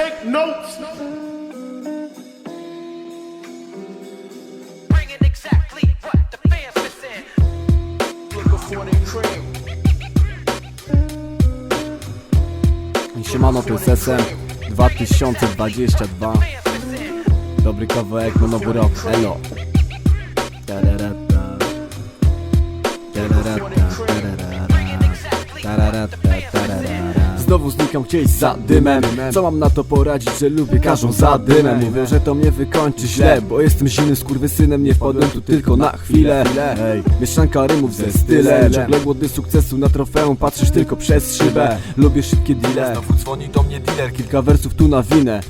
take notes. Bringing exactly what the fans missing. Siemano, to jest SM 2022 Fans missing. Dobry kawałek na nowy rok, elo Tararata. Tararata, tararara. Tararata, tararara. Znowu znikam gdzieś za dymem. Co mam na to poradzić, że lubię każą za dymem? Mówią, że to mnie wykończy źle Bo jestem zimnym skurwysynem. Nie wpadłem tu tylko na chwilę. Ej, mieszanka rymów ze stylem Ciągle głodny sukcesu na trofeum Patrzysz tylko przez szybę. Lubię szybkie deale. Znowu dzwoni do mnie dealer Kilka wersów tu na winę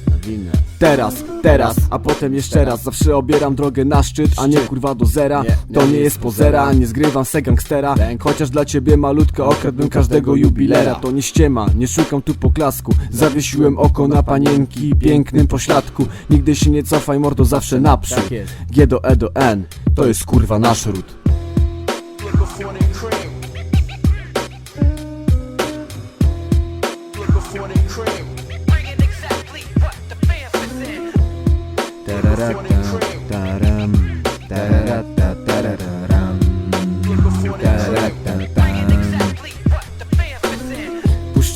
Teraz, teraz, a potem jeszcze raz. Zawsze obieram drogę na szczyt, a nie kurwa do zera. To nie jest pozera, nie zgrywam se gangstera. Chociaż dla ciebie malutka okradłem każdego jubilera. To nie ściema, nie szukam tu poklasku Zawiesiłem oko na panienki pięknym pośladku. Nigdy się nie cofaj mordo, zawsze naprzód. G do E do N, to jest kurwa nasz ród. Bringing Tararata,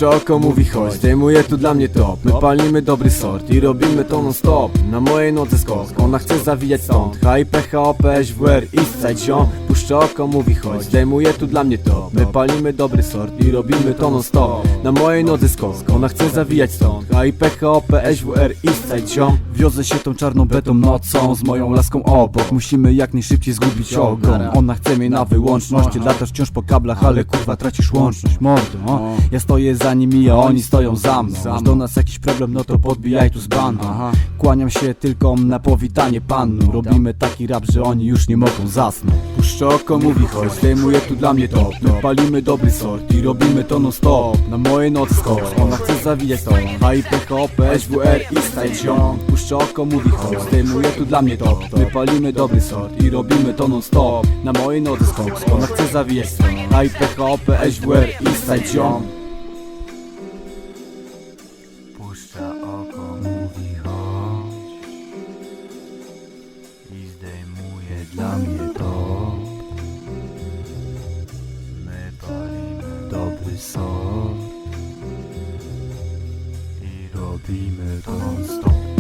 Puszczę oko, mówi chodź, zdejmuje tu dla mnie top. My palimy dobry sort i robimy to non stop Na mojej nodze skok, ona chce zawijać stąd. HIP, HOP, SWR, Eastside ziom Puszczę oko, mówi chodź, zdejmuje tu dla mnie top. My palimy dobry sort i robimy to non stop Na mojej nodze skok, ona chce zawijać stąd. HIP, HOP, SWR, Eastside ziom Wiozę się tą czarną betą nocą z moją laską obok. Musimy jak najszybciej zgubić ogon. Ona chce mnie na wyłączność. Latasz wciąż po kablach, ale kurwa tracisz łączność. Mordo, o. ja stoję za nimi, a oni stoją za mną. Masz do nas jakiś problem, no to podbijaj tu z bandą. Kłaniam się tylko na powitanie pannu. Robimy taki rap, że oni już nie mogą zasnąć. Puszczę oko, mówi chodź, zdejmuje tu dla mnie top. My palimy dobry sort i robimy to non stop Na mojej nocy skok, ona chce zawijać to. HIP, HOP, SWR, Eastside ziom Puszczę oko, mówi chodź, zdejmuje tu dla mnie top. My palimy dobry sort i robimy to non stop Na mojej nocy skok, ona chce zawijać to. HIP, HOP, SWR, Eastside ziom palimy dobry sort I robimy to non stop